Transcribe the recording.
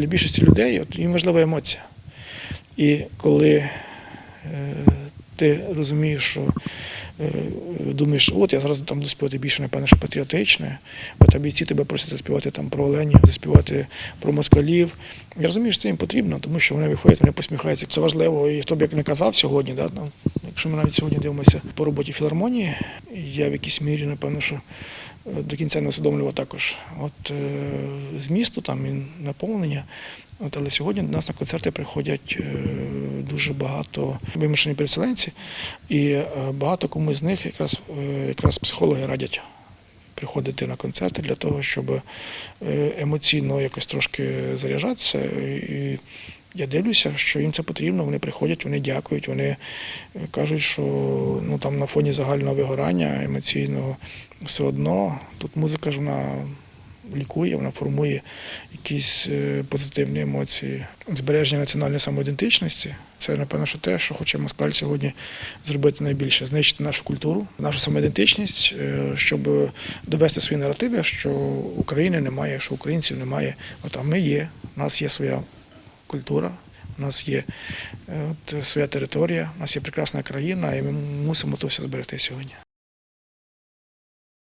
для більшості людей от, їм важлива емоція. І коли е, ти розумієш, що е, думаєш, от я зараз там буду співати більше, напевно, що патріотичне, от а бійці тебе просять заспівати там про оленів, заспівати про москалів. Я розумію, що це їм потрібно, тому що вони виходять, вони посміхаються. Це важливо. І хто б як не казав сьогодні, да, ну, якщо ми навіть сьогодні дивимося по роботі філармонії, я в якійсь мірі, напевно, що е, до кінця не усвідомлював також от, е, змісту там і наповнення. От, але сьогодні до нас на концерти приходять е, дуже багато вимушені переселенці, і багато кому з них якраз, якраз психологи радять приходити на концерти для того, щоб емоційно якось трошки заряджатися. І я дивлюся, що їм це потрібно. Вони приходять, вони дякують, вони е, кажуть, що ну там на фоні загального вигорання емоційного все одно тут музика ж вона лікує, вона формує якісь е, позитивні емоції. Збереження національної самоідентичності це, напевно, що те, що хоче Москаль сьогодні зробити найбільше, знищити нашу культуру, нашу самоідентичність, е, щоб довести свої наративи, що України немає, що українців немає. От, а ми є, у нас є своя культура. У нас є е, от, своя територія, у нас є прекрасна країна, і ми мусимо то все зберегти сьогодні.